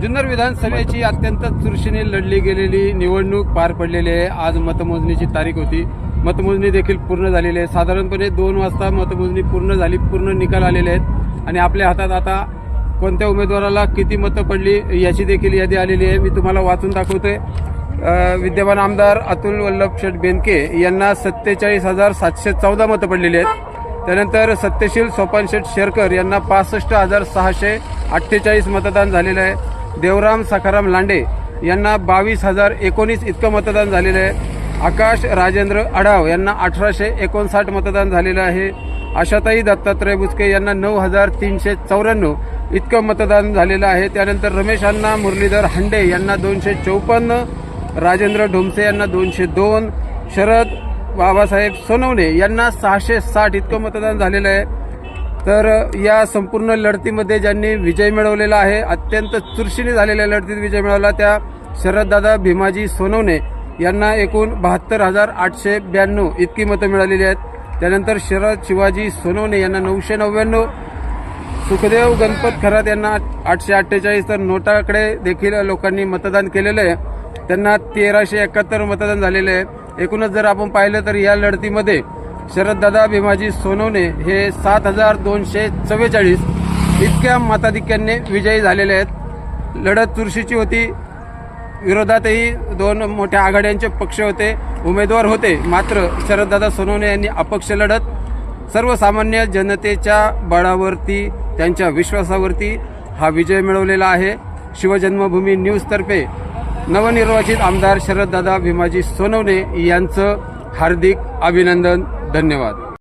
जुन्नर विधानसभेची अत्यंत चुरशीने लढली गेलेली निवडणूक पार पडलेली आहे. आज मतमोजणीची तारीख होती. मतमोजणी देखील पूर्ण झालेली आहे. साधारणपणे दोन वाजता मतमोजणी पूर्ण झाली पूर्ण निकाल आलेले आहेत. आणि आपल्या हातात आता कोणत्या उमेदवाराला किती मतं पडली याची देखील यादी आलेली आहे. मी तुम्हाला वाचून दाखवतोय. विद्यमान आमदार अतुल वल्लभ शेठ बेनके यांना सत्तेचाळीस हजार सातशे चौदा मतं पडलेली आहेत. त्यानंतर सत्यशील सोपान शेठ शेरकर यांना पासष्ट हजार सहाशे अठ्ठेचाळीस मतदान झालेलं आहे. देवराम सखाराम लांडे यांना बावीस हजार एकोणीस इतकं मतदान झालेलं आहे. आकाश राजेंद्र अढाव यांना अठराशे एकोणसाठ मतदान झालेलं आहे. आशाताई दत्तात्रय बुचके यांना नऊ हजार तीनशे चौऱ्याण्णव इतकं मतदान झालेलं आहे. त्यानंतर रमेश अण्णा मुरलीधर हंडे यांना दोनशे चौपन्न राजेंद्र ढोमसे यांना दोनशे दोन शरद बाबासाहेब सोनवणे यांना सहाशे साठ इतकं मतदान झालेलं आहे. तर या संपूर्ण लढतीमध्ये ज्यांनी विजय मिळवलेला आहे अत्यंत चुरशीने झालेल्या लढतीत विजय मिळवला त्या शरददादा भीमाजी सोनवणे यांना एकूण बहात्तर हजार आठशे ब्याण्णव इतकी मतं मिळालेली आहेत. त्यानंतर शरद शिवाजी सोनवणे यांना नऊशे नव्याण्णव सुखदेव गणपत खरात यांना आठशे अठ्ठेचाळीस तर नोटाकडे देखील लोकांनी मतदान केलेलं आहे. त्यांना तेराशे एकाहत्तर मतदान झालेले आहे. एकूणच जर आपण पाहिलं तर या लढतीमध्ये शरददादा भीमाजी सोनवणे हे सात हजार दोनशे चव्वेचाळीस इतक्या मताधिक्याने विजयी झालेले आहेत. लढत चुरशीची होती. विरोधातही दोन मोठ्या आघाड्यांचे पक्ष होते. उमेदवार होते. मात्र शरददादा सोनवणे यांनी अपक्ष लढत सर्वसामान्य जनतेच्या बळावरती त्यांच्या विश्वासावरती हा विजय मिळवलेला आहे. शिवजन्मभूमी न्यूजतर्फे नवनिर्वाचित आमदार शरददादा भीमाजी सोनवणे यांचं हार्दिक अभिनंदन. धन्यवाद.